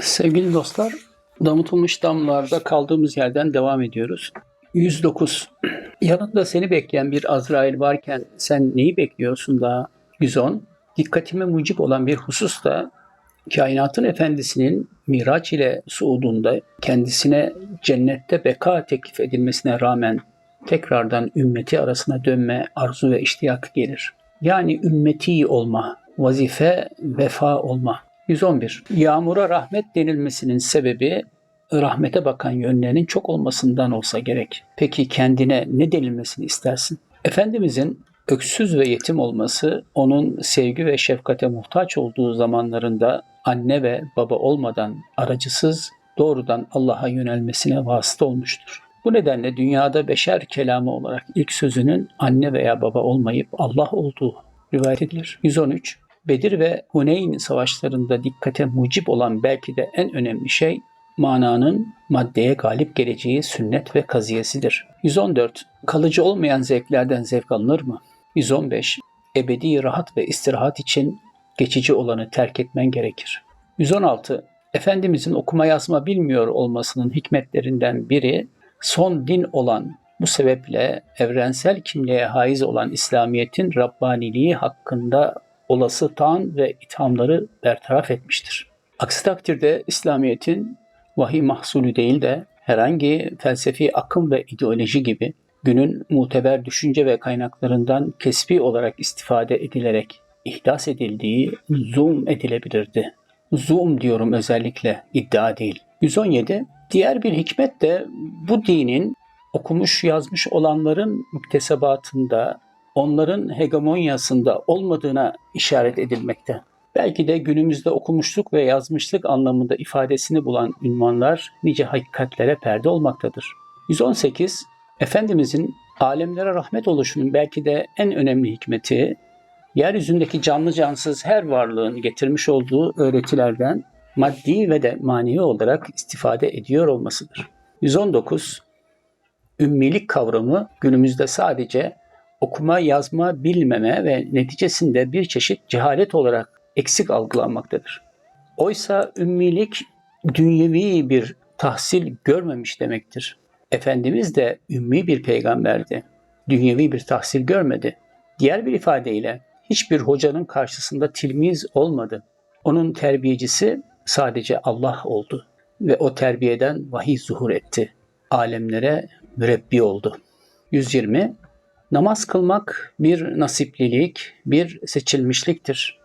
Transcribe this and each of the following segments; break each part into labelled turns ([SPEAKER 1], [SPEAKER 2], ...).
[SPEAKER 1] Sevgili dostlar, damıtılmış damlarda kaldığımız yerden devam ediyoruz. 109. Yanında seni bekleyen bir Azrail varken sen neyi bekliyorsun daha? 110. Dikkatime mucip olan bir husus da kainatın efendisinin Miraç ile suudunda kendisine cennette beka teklif edilmesine rağmen tekrardan ümmeti arasına dönme arzu ve iştiyak gelir. Yani ümmeti olma, vazife vefa olma. 111. Yağmura rahmet denilmesinin sebebi rahmete bakan yönlerinin çok olmasından olsa gerek. Peki kendine ne denilmesini istersin? Efendimizin öksüz ve yetim olması onun sevgi ve şefkate muhtaç olduğu zamanlarında anne ve baba olmadan aracısız doğrudan Allah'a yönelmesine vasıta olmuştur. Bu nedenle dünyada beşer kelamı olarak ilk sözünün anne veya baba olmayıp Allah olduğu rivayet edilir. 113. Bedir ve Huneyn savaşlarında dikkate mucip olan belki de en önemli şey mananın maddeye galip geleceği sünnet ve kaziyesidir. 114. Kalıcı olmayan zevklerden zevk alınır mı? 115. Ebedi rahat ve istirahat için geçici olanı terk etmen gerekir. 116. Efendimizin okuma yazma bilmiyor olmasının hikmetlerinden biri son din olan bu sebeple evrensel kimliğe haiz olan İslamiyet'in Rabbaniliği hakkında olası tan ve ithamları bertaraf etmiştir. Aksi takdirde İslamiyet'in vahiy mahsulü değil de herhangi felsefi akım ve ideoloji gibi günün muteber düşünce ve kaynaklarından kesbi olarak istifade edilerek ihdas edildiği zoom edilebilirdi. Zoom diyorum özellikle iddia değil. 117. Diğer bir hikmet de bu dinin okumuş yazmış olanların müktesebatında, onların hegemonyasında olmadığına işaret edilmekte. Belki de günümüzde okumuşluk ve yazmışlık anlamında ifadesini bulan ünvanlar nice hakikatlere perde olmaktadır. 118. Efendimizin alemlere rahmet oluşunun belki de en önemli hikmeti, yeryüzündeki canlı cansız her varlığın getirmiş olduğu öğretilerden maddi ve de manevi olarak istifade ediyor olmasıdır. 119. Ümmilik kavramı günümüzde sadece okuma, yazma, bilmeme ve neticesinde bir çeşit cehalet olarak eksik algılanmaktadır. Oysa ümmilik dünyevi bir tahsil görmemiş demektir. Efendimiz de ümmi bir peygamberdi. Dünyevi bir tahsil görmedi. Diğer bir ifadeyle hiçbir hocanın karşısında tilmiz olmadı. Onun terbiyecisi sadece Allah oldu ve o terbiyeden vahiy zuhur etti. Alemlere mürebbi oldu. 120. Namaz kılmak bir nasiplilik, bir seçilmişliktir.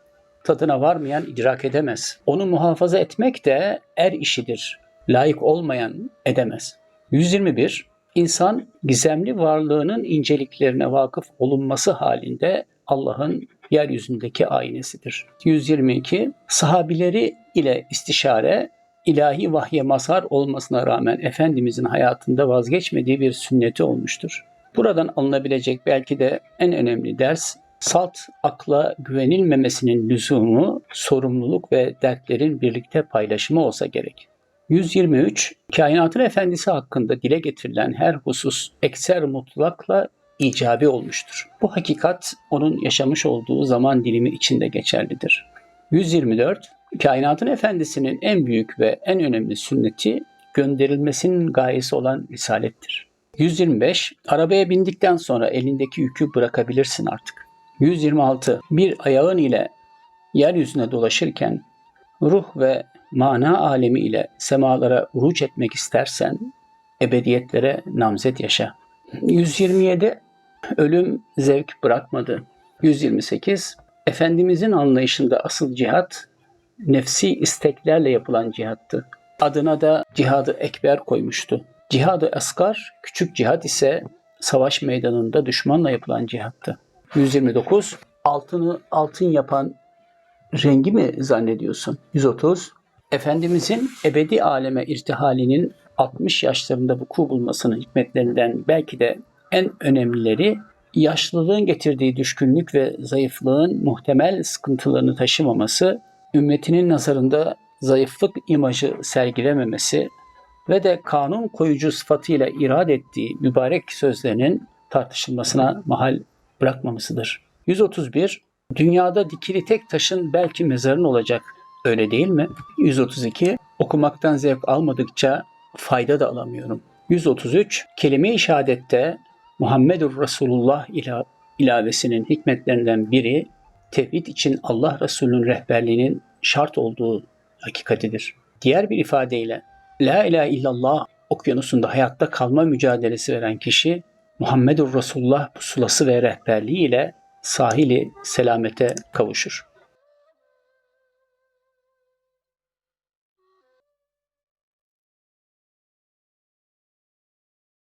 [SPEAKER 1] Tadına varmayan idrak edemez. Onu muhafaza etmek de er işidir. Layık olmayan edemez. 121. İnsan gizemli varlığının inceliklerine vakıf olunması halinde Allah'ın yeryüzündeki aynesidir. 122. Sahabileri ile istişare ilahi vahye mazhar olmasına rağmen Efendimizin hayatında vazgeçmediği bir sünneti olmuştur. Buradan alınabilecek belki de en önemli ders salt akla güvenilmemesinin lüzumu, sorumluluk ve dertlerin birlikte paylaşımı olsa gerek. 123. Kainatın efendisi hakkında dile getirilen her husus ekser mutlakla icabi olmuştur. Bu hakikat onun yaşamış olduğu zaman dilimi içinde geçerlidir. 124. Kainatın efendisinin en büyük ve en önemli sünneti gönderilmesinin gayesi olan risalettir. 125. Arabaya bindikten sonra elindeki yükü bırakabilirsin artık. 126. Bir ayağın ile yeryüzüne dolaşırken ruh ve mana alemi ile semalara uruç etmek istersen ebediyetlere namzet yaşa. 127. Ölüm zevk bırakmadı. 128. Efendimizin anlayışında asıl cihat nefsi isteklerle yapılan cihattı. Adına da cihadı ekber koymuştu. Cihadı asgar, küçük cihat ise savaş meydanında düşmanla yapılan cihattı. 129. Altını altın yapan rengi mi zannediyorsun? 130. Efendimizin ebedi aleme irtihalinin 60 yaşlarında vuku bulmasının hikmetlerinden belki de en önemlileri yaşlılığın getirdiği düşkünlük ve zayıflığın muhtemel sıkıntılarını taşımaması, ümmetinin nazarında zayıflık imajı sergilememesi ve de kanun koyucu sıfatıyla irad ettiği mübarek sözlerinin tartışılmasına mahal bırakmamasıdır. 131. Dünyada dikili tek taşın belki mezarın olacak. Öyle değil mi? 132. okumaktan zevk almadıkça fayda da alamıyorum. 133 Kelime-i şehadette Muhammedur Resulullah ila, ilavesinin hikmetlerinden biri tevhid için Allah Resulü'nün rehberliğinin şart olduğu hakikatidir. Diğer bir ifadeyle La ilahe illallah okyanusunda hayatta kalma mücadelesi veren kişi Muhammedur Resulullah pusulası ve rehberliği ile sahili selamete kavuşur.